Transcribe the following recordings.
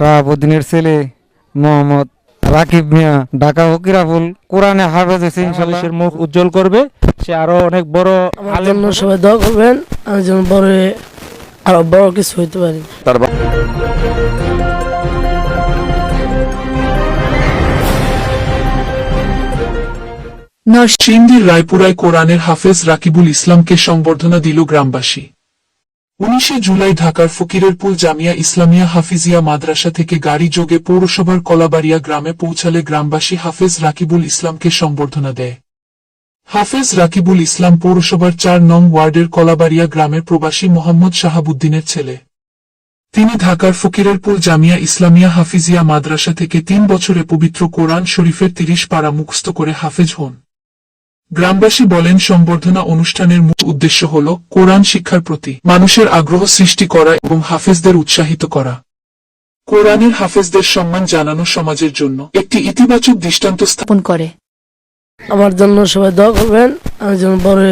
শাহাবুদ্দিনের ছেলে মোহাম্মদ রাকিব মিয়া ঢাকা ফকিরাপুল কোরআনে হাফেজ হয়েছে ইনশাল্লাহ বাংলাদেশের মুখ উজ্জ্বল করবে। সে আরও অনেক বড় আলেম। সবাই দোয়া করবেন আমি যেন বড় আরও বড় কিছু হইতে পারি। তার বা- রায়পুরায় কোরআনের হাফেজ রাকিবুল ইসলামকে সংবর্ধনা দিল গ্রামবাসী। উনিশে জুলাই ঢাকার ফকিরেরপুল জামিয়া ইসলামিয়া হাফিজিয়া মাদ্রাসা থেকে গাড়ি যোগে পৌরসভার কলাবাড়িয়া গ্রামে পৌঁছালে গ্রামবাসী হাফেজ রাকিবুল ইসলামকে সংবর্ধনা দেয়। হাফেজ রাকিবুল ইসলাম পৌরসভার চার নং ওয়ার্ডের কলাবাড়িয়া গ্রামের প্রবাসী মোহাম্মদ শাহাবুদ্দিনের ছেলে। তিনি ঢাকার ফকিরেরপুল জামিয়া ইসলামিয়া হাফিজিয়া মাদ্রাসা থেকে তিন বছরে পবিত্র কোরআন শরীফের তিরিশ পাড়া মুখস্থ করে হাফেজ হন। গ্রামবাসী বলেন সংবর্ধনা অনুষ্ঠানের মূল উদ্দেশ্য হল কোরআন শিক্ষার প্রতি মানুষের আগ্রহ সৃষ্টি করা এবং হাফেজদের উৎসাহিত করা। কোরআনের হাফেজদের সম্মান জানানো সমাজের জন্য একটি ইতিবাচক দৃষ্টান্ত স্থাপন স্থাপন করে। আমার জন্য সবাই দোয়া করবেন আমি যেন বড়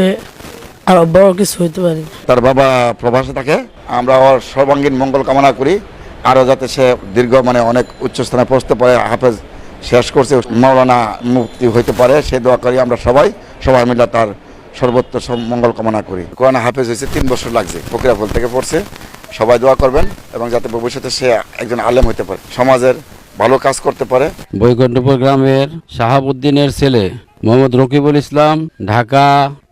আরও বড় কিছু হইতে পারি। তার বাবা প্রবাসে থাকে আমরা ওর সর্বাঙ্গীন মঙ্গল কামনা করি আরও যাতে সে দীর্ঘ মানে অনেক উচ্চস্থানে পৌঁছতে পারে হাফেজ শেষ করছে মৌলানা মুক্তি হইতে পারে, সে দোয়া করি আমরা সবাই সবাই মিলে তার সর্বোচ্চ মঙ্গল কামনা করি। কোরআন হাফেজ হয়েছে, তিন বছর লাগছে, ফকিরাফুল থেকে পড়ছে। সবাই দোয়া করবেন এবং যাতে ভবিষ্যতে সে একজন আলেম হইতে পারে, সমাজের ভালো কাজ করতে পারে। বৈকুণ্ঠপুর গ্রামের শাহাবুদ্দিনের ছেলে মোহাম্মদ রকিবুল ইসলাম ঢাকা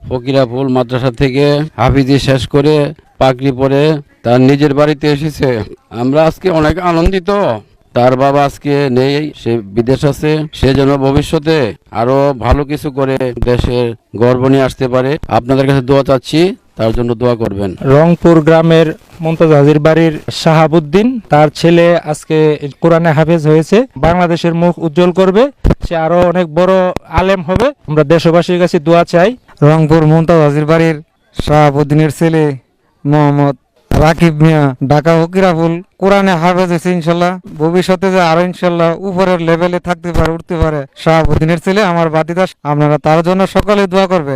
ফকিরাপুল মাদ্রাসা থেকে হাফিজি শেষ করে পাকড়ি পরে তার নিজের বাড়িতে এসেছে। আমরা আজকে অনেক আনন্দিত। তার বাবা আজকে নেই, সে বিদেশ আছে। সে যেন ভবিষ্যতে আরও ভালো কিছু করে দেশের গর্ব নিয়ে আসতে পারে। আপনাদের কাছে দোয়া চাচ্ছি, তার জন্য দোয়া করবেন। রংপুর গ্রামের মমতাজ হাজির বাড়ির শাহাবুদ্দিন, তার ছেলে আজকে কোরআনে হাফেজ হয়েছে, বাংলাদেশের মুখ উজ্জ্বল করবে, সে আরও অনেক বড় আলেম হবে। আমরা দেশবাসীর কাছে দোয়া চাই। রংপুর মমতাজ হাজির বাড়ির শাহাবুদ্দিনের ছেলে মোহাম্মদ রাকিব মিয়া, ঢাকা হকিরাফুল কোরআনে হাফেজ হয়েছে ইনশাল্লাহ। ভবিষ্যতে যে আরও ইনশাল্লাহ উপরের লেভেলে থাকতে পারে, উঠতে পারে, শাহাবুদ্দিনের ছেলে আমার বাতিদাস, আপনারা তার জন্য সকলে দোয়া করবে।